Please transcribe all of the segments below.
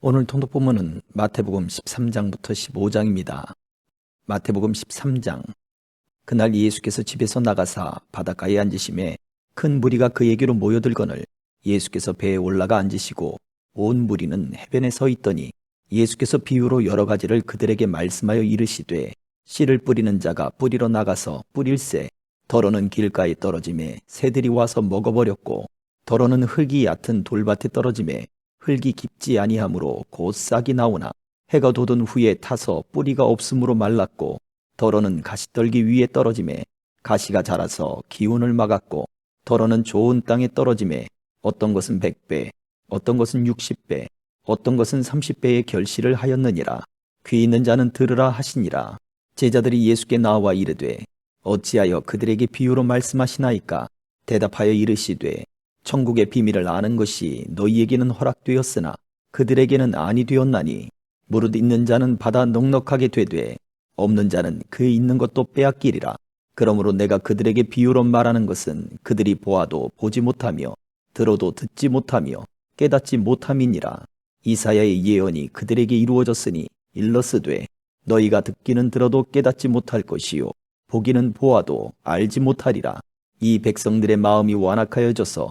오늘 통독 본문은 마태복음 13장부터 15장입니다. 마태복음 13장 그날 예수께서 집에서 나가사 바닷가에 앉으심에 큰 무리가 그에게로 모여들거늘 예수께서 배에 올라가 앉으시고 온 무리는 해변에 서 있더니 예수께서 비유로 여러 가지를 그들에게 말씀하여 이르시되 씨를 뿌리는 자가 뿌리러 나가서 뿌릴새 더러는 길가에 떨어짐에 새들이 와서 먹어버렸고 더러는 흙이 얕은 돌밭에 떨어짐에 흙이 깊지 아니하므로 곧 싹이 나오나. 해가 돋은 후에 타서 뿌리가 없으므로 말랐고 더러는 가시떨기 위에 떨어짐에 가시가 자라서 기운을 막았고 더러는 좋은 땅에 떨어짐에 어떤 것은 백배 어떤 것은 육십배 어떤 것은 삼십배의 결실을 하였느니라. 귀 있는 자는 들으라 하시니라. 제자들이 예수께 나와 이르되 어찌하여 그들에게 비유로 말씀하시나이까? 대답하여 이르시되 천국의 비밀을 아는 것이 너희에게는 허락되었으나 그들에게는 아니 되었나니 무릇 있는 자는 받아 넉넉하게 되되 없는 자는 그 있는 것도 빼앗기리라. 그러므로 내가 그들에게 비유로 말하는 것은 그들이 보아도 보지 못하며 들어도 듣지 못하며 깨닫지 못함이니라. 이사야의 예언이 그들에게 이루어졌으니 일러스되 너희가 듣기는 들어도 깨닫지 못할 것이요 보기는 보아도 알지 못하리라. 이 백성들의 마음이 완악하여져서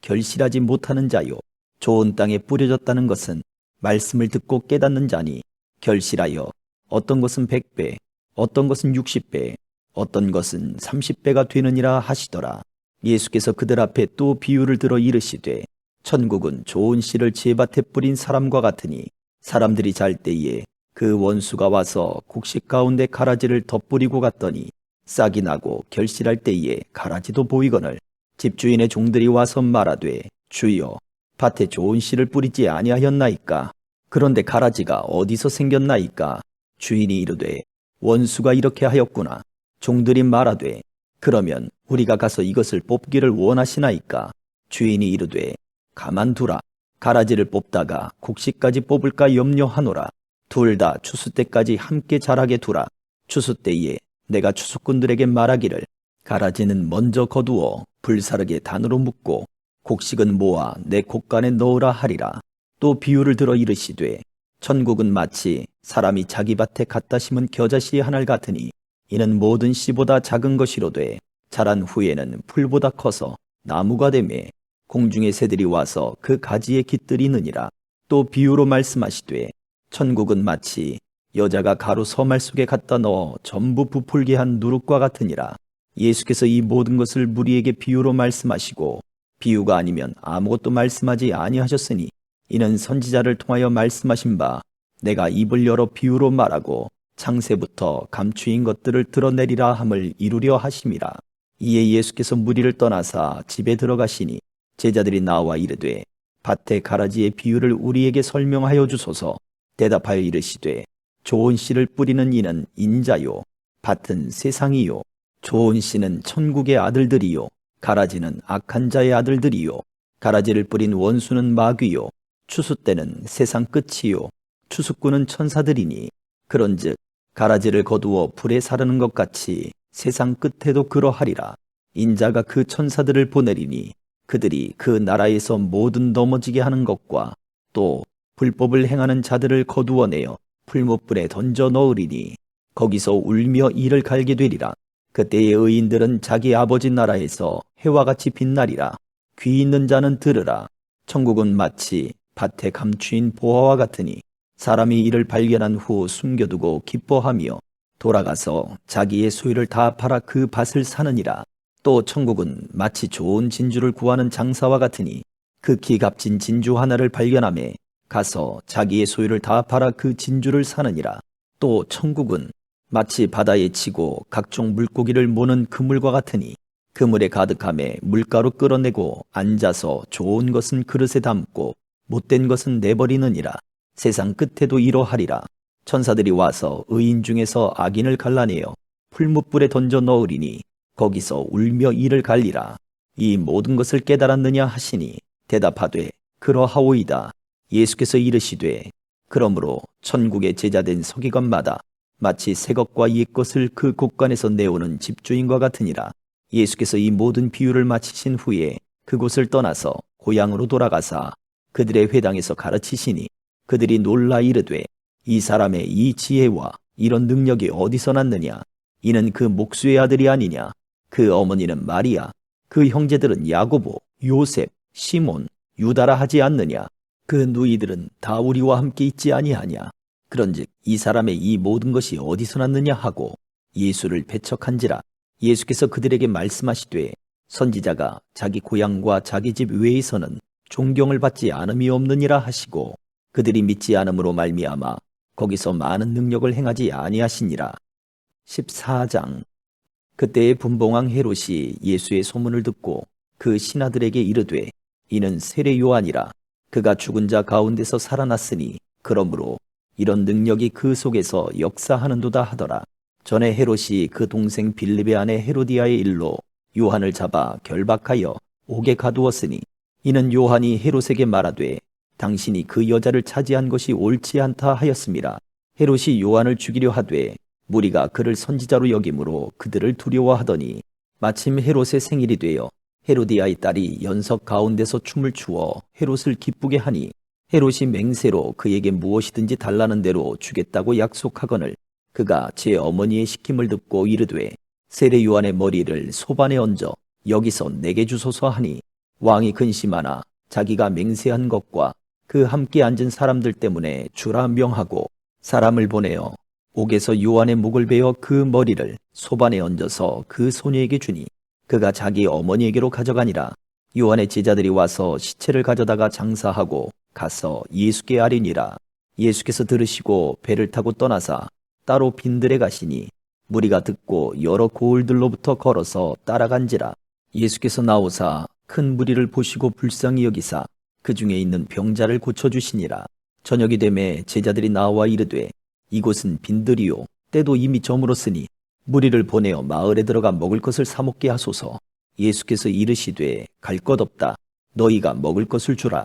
결실하지 못하는 자요. 좋은 땅에 뿌려졌다는 것은 말씀을 듣고 깨닫는 자니 결실하여 어떤 것은 백배 어떤 것은 육십배 어떤 것은 삼십배가 되느니라 하시더라. 예수께서 그들 앞에 또 비유를 들어 이르시되 천국은 좋은 씨를 제밭에 뿌린 사람과 같으니 사람들이 잘 때에 그 원수가 와서 곡식 가운데 가라지를 덧뿌리고 갔더니 싹이 나고 결실할 때에 가라지도 보이거늘 집주인의 종들이 와서 말하되 주여 밭에 좋은 씨를 뿌리지 아니하였나이까? 그런데 가라지가 어디서 생겼나이까? 주인이 이르되 원수가 이렇게 하였구나. 종들이 말하되 그러면 우리가 가서 이것을 뽑기를 원하시나이까? 주인이 이르되 가만두라. 가라지를 뽑다가 곡식까지 뽑을까 염려하노라. 둘 다 추수 때까지 함께 자라게 두라. 추수 때에 내가 추수꾼들에게 말하기를 가라지는 먼저 거두어 불사르게 단으로 묶고 곡식은 모아 내 곡간에 넣으라 하리라. 또 비유를 들어 이르시되 천국은 마치 사람이 자기 밭에 갖다 심은 겨자씨 하늘 같으니 이는 모든 씨보다 작은 것이로되 자란 후에는 풀보다 커서 나무가 되매 공중의 새들이 와서 그 가지에 깃들이느니라. 또 비유로 말씀하시되 천국은 마치 여자가 가루 서말 속에 갖다 넣어 전부 부풀게 한 누룩과 같으니라. 예수께서 이 모든 것을 무리에게 비유로 말씀하시고 비유가 아니면 아무것도 말씀하지 아니하셨으니 이는 선지자를 통하여 말씀하신 바 내가 입을 열어 비유로 말하고 창세부터 감추인 것들을 드러내리라 함을 이루려 하심이라. 이에 예수께서 무리를 떠나사 집에 들어가시니 제자들이 나와 이르되 밭의 가라지의 비유를 우리에게 설명하여 주소서 대답하여 이르시되 좋은 씨를 뿌리는 이는 인자요 밭은 세상이요 좋은 씨는 천국의 아들들이요 가라지는 악한 자의 아들들이요 가라지를 뿌린 원수는 마귀요 추수 때는 세상 끝이요 추수꾼은 천사들이니 그런즉 가라지를 거두어 불에 사르는 것 같이 세상 끝에도 그러하리라. 인자가 그 천사들을 보내리니 그들이 그 나라에서 모든 넘어지게 하는 것과 또 불법을 행하는 자들을 거두어내어 풀못불에 던져 넣으리니 거기서 울며 이를 갈게 되리라 그때의 의인들은 자기 아버지 나라에서 해와 같이 빛나리라. 귀 있는 자는 들으라. 천국은 마치 밭에 감추인 보화와 같으니 사람이 이를 발견한 후 숨겨두고 기뻐하며 돌아가서 자기의 소유를 다 팔아 그 밭을 사느니라. 또 천국은 마치 좋은 진주를 구하는 장사와 같으니 극히 값진 진주 하나를 발견함에 가서 자기의 소유를 다 팔아 그 진주를 사느니라. 또 천국은 마치 바다에 치고 각종 물고기를 모는 그물과 같으니 그물에 가득함에 물가로 끌어내고 앉아서 좋은 것은 그릇에 담고 못된 것은 내버리느니라. 세상 끝에도 이러하리라. 천사들이 와서 의인 중에서 악인을 갈라내어 풀무불에 던져 넣으리니 거기서 울며 이를 갈리라. 이 모든 것을 깨달았느냐 하시니 대답하되 그러하오이다. 예수께서 이르시되 그러므로 천국의 제자된 서기관마다 마치 새 것과 옛 것을 그 곳간에서 내오는 집주인과 같으니라. 예수께서 이 모든 비유를 마치신 후에 그곳을 떠나서 고향으로 돌아가사 그들의 회당에서 가르치시니 그들이 놀라 이르되 이 사람의 이 지혜와 이런 능력이 어디서 났느냐? 이는 그 목수의 아들이 아니냐? 그 어머니는 마리아 그 형제들은 야고보 요셉 시몬 유다라 하지 않느냐? 그 누이들은 다 우리와 함께 있지 아니하냐 그런즉 이 사람의 이 모든 것이 어디서 났느냐 하고 예수를 배척한지라 예수께서 그들에게 말씀하시되 선지자가 자기 고향과 자기 집 외에서는 존경을 받지 않음이 없느니라 하시고 그들이 믿지 않음으로 말미암아 거기서 많은 능력을 행하지 아니하시니라. 14장 그때의 분봉왕 헤롯이 예수의 소문을 듣고 그 신하들에게 이르되 이는 세례 요한이라 그가 죽은 자 가운데서 살아났으니 그러므로 이런 능력이 그 속에서 역사하는도다 하더라. 전에 헤롯이 그 동생 빌립의 아내 헤로디아의 일로 요한을 잡아 결박하여 옥에 가두었으니 이는 요한이 헤롯에게 말하되 당신이 그 여자를 차지한 것이 옳지 않다 하였습니다. 헤롯이 요한을 죽이려 하되 무리가 그를 선지자로 여김으로 그들을 두려워하더니 마침 헤롯의 생일이 되어 헤로디아의 딸이 연석 가운데서 춤을 추어 헤롯을 기쁘게 하니 헤롯이 맹세로 그에게 무엇이든지 달라는 대로 주겠다고 약속하거늘 그가 제 어머니의 시킴을 듣고 이르되 세례 요한의 머리를 소반에 얹어 여기서 내게 주소서 하니 왕이 근심하나 자기가 맹세한 것과 그 함께 앉은 사람들 때문에 주라 명하고 사람을 보내어 옥에서 요한의 목을 베어 그 머리를 소반에 얹어서 그 소녀에게 주니 그가 자기 어머니에게로 가져가니라. 요한의 제자들이 와서 시체를 가져다가 장사하고 가서 예수께 아리니라. 예수께서 들으시고 배를 타고 떠나사 따로 빈들에 가시니 무리가 듣고 여러 고을들로부터 걸어서 따라간지라. 예수께서 나오사 큰 무리를 보시고 불쌍히 여기사 그 중에 있는 병자를 고쳐주시니라. 저녁이 되매 제자들이 나와 이르되 이곳은 빈들이요. 때도 이미 저물었으니 무리를 보내어 마을에 들어가 먹을 것을 사 먹게 하소서. 예수께서 이르시되 갈 것 없다. 너희가 먹을 것을 주라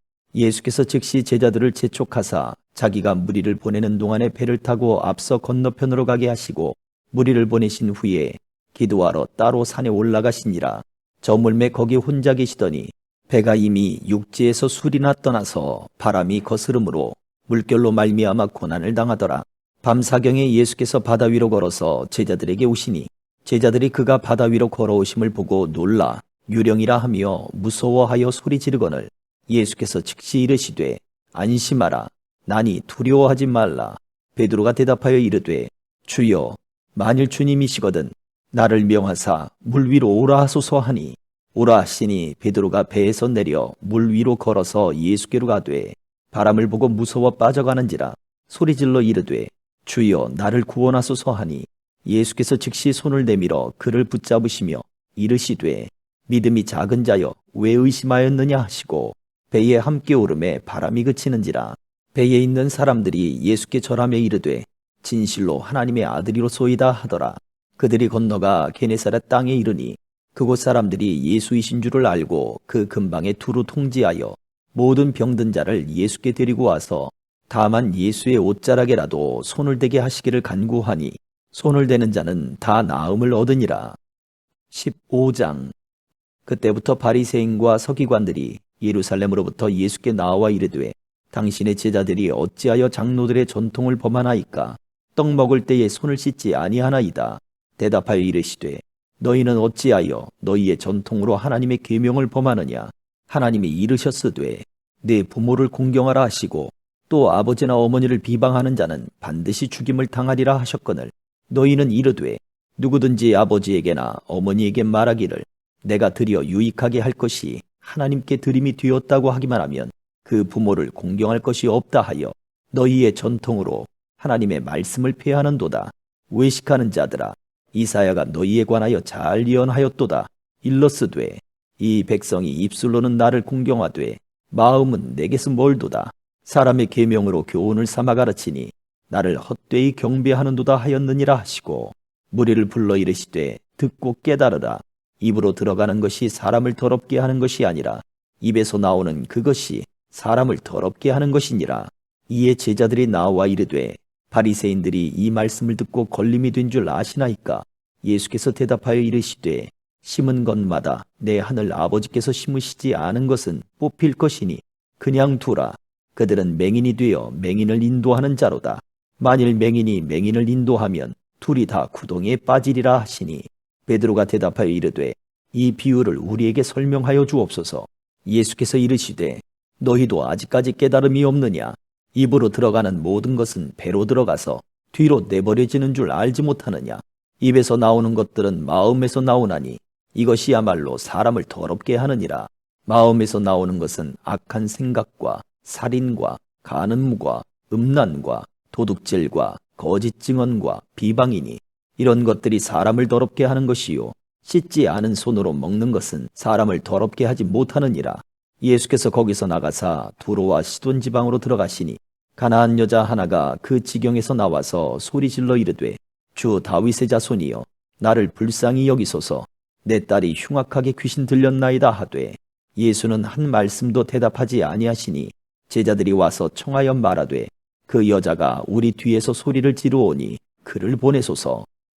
예수께서 즉시 제자들을 재촉하사 자기가 무리를 보내는 동안에 배를 타고 앞서 건너편으로 가게 하시고 무리를 보내신 후에 기도하러 따로 산에 올라가시니라. 저물매 거기 혼자 계시더니 배가 이미 육지에서 술이나 떠나서 바람이 거스름으로 물결로 말미암아 고난을 당하더라. 밤사경에 예수께서 바다 위로 걸어서 제자들에게 오시니 제자들이 그가 바다 위로 걸어오심을 보고 놀라 유령이라 하며 무서워하여 소리 지르거늘 예수께서 즉시 이르시되 안심하라. 나니 두려워하지 말라. 베드로가 대답하여 이르되 주여 만일 주님이시거든 나를 명하사 물 위로 오라 하소서 하니 오라 하시니 베드로가 배에서 내려 물 위로 걸어서 예수께로 가되 바람을 보고 무서워 빠져가는지라 소리질러 이르되 주여 나를 구원하소서 하니 예수께서 즉시 손을 내밀어 그를 붙잡으시며 이르시되 믿음이 작은 자여 왜 의심하였느냐 하시고 배에 함께 오름에 바람이 그치는지라. 배에 있는 사람들이 예수께 절하며 이르되 진실로 하나님의 아들이로소이다 하더라. 그들이 건너가 게네사렛 땅에 이르니 그곳 사람들이 예수이신 줄을 알고 그 근방에 두루 통지하여 모든 병든 자를 예수께 데리고 와서 다만 예수의 옷자락에라도 손을 대게 하시기를 간구하니 손을 대는 자는 다 나음을 얻으니라. 15장. 그때부터 바리새인과 서기관들이 예루살렘으로부터 예수께 나와 이르되 당신의 제자들이 어찌하여 장로들의 전통을 범하나이까? 떡 먹을 때에 손을 씻지 아니하나이다. 대답하여 이르시되 너희는 어찌하여 너희의 전통으로 하나님의 계명을 범하느냐? 하나님이 이르셨으되 내 부모를 공경하라 하시고 또 아버지나 어머니를 비방하는 자는 반드시 죽임을 당하리라 하셨거늘. 너희는 이르되 누구든지 아버지에게나 어머니에게 말하기를 내가 드려 유익하게 할 것이 하나님께 드림이 되었다고 하기만 하면 그 부모를 공경할 것이 없다 하여 너희의 전통으로 하나님의 말씀을 폐하는도다. 외식하는 자들아 이사야가 너희에 관하여 잘 예언하였도다. 일러스되 이 백성이 입술로는 나를 공경하되 마음은 내게서 멀도다. 사람의 계명으로 교훈을 삼아 가르치니 나를 헛되이 경배하는도다 하였느니라 하시고 무리를 불러 이르시되 듣고 깨달으라. 입으로 들어가는 것이 사람을 더럽게 하는 것이 아니라 입에서 나오는 그것이 사람을 더럽게 하는 것이니라. 이에 제자들이 나와 이르되 바리새인들이 이 말씀을 듣고 걸림이 된 줄 아시나이까? 예수께서 대답하여 이르시되 심은 것마다 내 하늘 아버지께서 심으시지 않은 것은 뽑힐 것이니 그냥 두라. 그들은 맹인이 되어 맹인을 인도하는 자로다. 만일 맹인이 맹인을 인도하면 둘이 다 구덩이에 빠지리라 하시니 베드로가 대답하여 이르되 이 비유를 우리에게 설명하여 주옵소서. 예수께서 이르시되 너희도 아직까지 깨달음이 없느냐? 입으로 들어가는 모든 것은 배로 들어가서 뒤로 내버려지는 줄 알지 못하느냐? 입에서 나오는 것들은 마음에서 나오나니 이것이야말로 사람을 더럽게 하느니라. 마음에서 나오는 것은 악한 생각과 살인과 간음과 음란과 도둑질과 거짓 증언과 비방이니 이런 것들이 사람을 더럽게 하는 것이요. 씻지 않은 손으로 먹는 것은 사람을 더럽게 하지 못하느니라. 예수께서 거기서 나가사 두로와 시돈 지방으로 들어가시니 가나안 여자 하나가 그 지경에서 나와서 소리질러 이르되 주 다윗의 자손이여 나를 불쌍히 여기소서. 내 딸이 흉악하게 귀신 들렸나이다 하되 예수는 한 말씀도 대답하지 아니하시니 제자들이 와서 청하여 말하되 그 여자가 우리 뒤에서 소리를 지르오니 그를 보내소서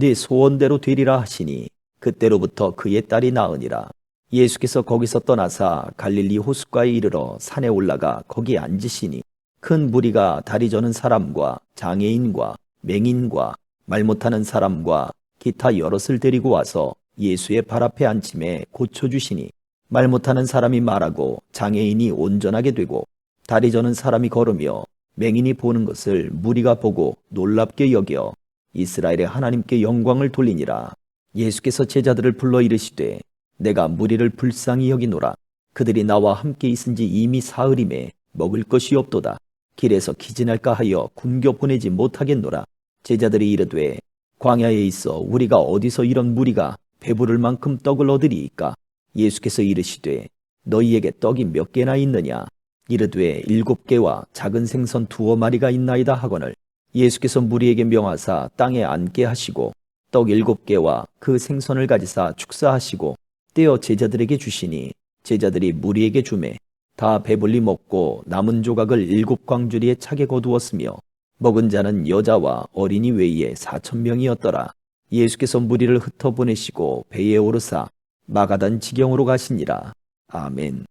네 소원대로 되리라 하시니 그때로부터 그의 딸이 나으니라. 예수께서 거기서 떠나사 갈릴리 호숫가에 이르러 산에 올라가 거기 앉으시니 큰 무리가 다리 저는 사람과 장애인과 맹인과 말 못하는 사람과 기타 여럿을 데리고 와서 예수의 발 앞에 앉힘에 고쳐주시니 말 못하는 사람이 말하고 장애인이 온전하게 되고 다리 저는 사람이 걸으며 맹인이 보는 것을 무리가 보고 놀랍게 여겨 이스라엘의 하나님께 영광을 돌리니라 예수께서 제자들을 불러 이르시되 내가 무리를 불쌍히 여기노라. 그들이 나와 함께 있은지 이미 사흘임에 먹을 것이 없도다. 길에서 기진할까 하여 굶겨 보내지 못하겠노라. 제자들이 이르되 광야에 있어 우리가 어디서 이런 무리가 배부를 만큼 떡을 얻으리이까? 예수께서 이르시되 너희에게 떡이 몇 개나 있느냐? 이르되 일곱 개와 작은 생선 두어 마리가 있나이다 하거늘 예수께서 무리에게 명하사 땅에 앉게 하시고 떡 일곱 개와 그 생선을 가지사 축사하시고 떼어 제자들에게 주시니 제자들이 무리에게 주매 다 배불리 먹고 남은 조각을 일곱 광주리에 차게 거두었으며 먹은 자는 여자와 어린이 외에 사천 명이었더라. 예수께서 무리를 흩어 보내시고 배에 오르사 마가단 지경으로 가시니라. 아멘.